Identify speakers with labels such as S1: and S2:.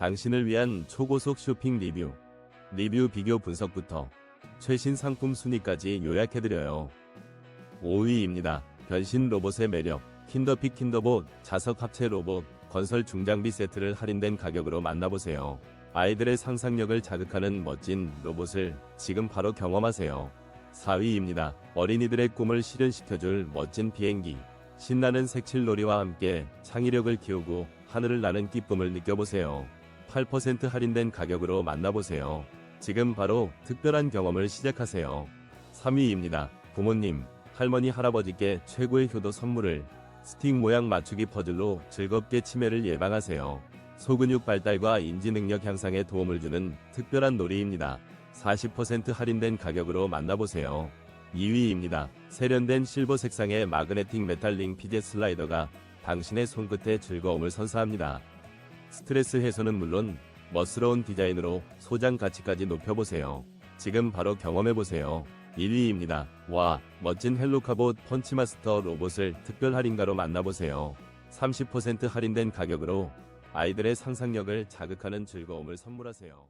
S1: 당신을 위한 초고속 쇼핑 리뷰, 리뷰 비교 분석부터 최신 상품 순위까지 요약해드려요. 5위입니다. 변신 로봇의 매력, 킨더픽 킨더봇, 자석 합체 로봇, 건설 중장비 세트를 할인된 가격으로 만나보세요. 아이들의 상상력을 자극하는 멋진 로봇을 지금 바로 경험하세요. 4위입니다. 어린이들의 꿈을 실현시켜줄 멋진 비행기. 신나는 색칠놀이와 함께 창의력을 키우고 하늘을 나는 기쁨을 느껴보세요. 8% 할인된 가격으로 만나보세요. 지금 바로 특별한 경험을 시작하세요. 3위입니다. 부모님, 할머니, 할아버지께 최고의 효도 선물을 스틱 모양 맞추기 퍼즐로 즐겁게 치매를 예방하세요. 소근육 발달과 인지 능력 향상에 도움을 주는 특별한 놀이입니다. 40% 할인된 가격으로 만나보세요. 2위입니다. 세련된 실버 색상의 마그네틱 메탈링 피젯 슬라이더가 당신의 손끝에 즐거움을 선사합니다. 스트레스 해소는 물론 멋스러운 디자인으로 소장 가치까지 높여보세요. 지금 바로 경험해보세요. 1위입니다. 와, 멋진 헬로카봇 펀치마스터 로봇을 특별 할인가로 만나보세요. 30% 할인된 가격으로 아이들의 상상력을 자극하는 즐거움을 선물하세요.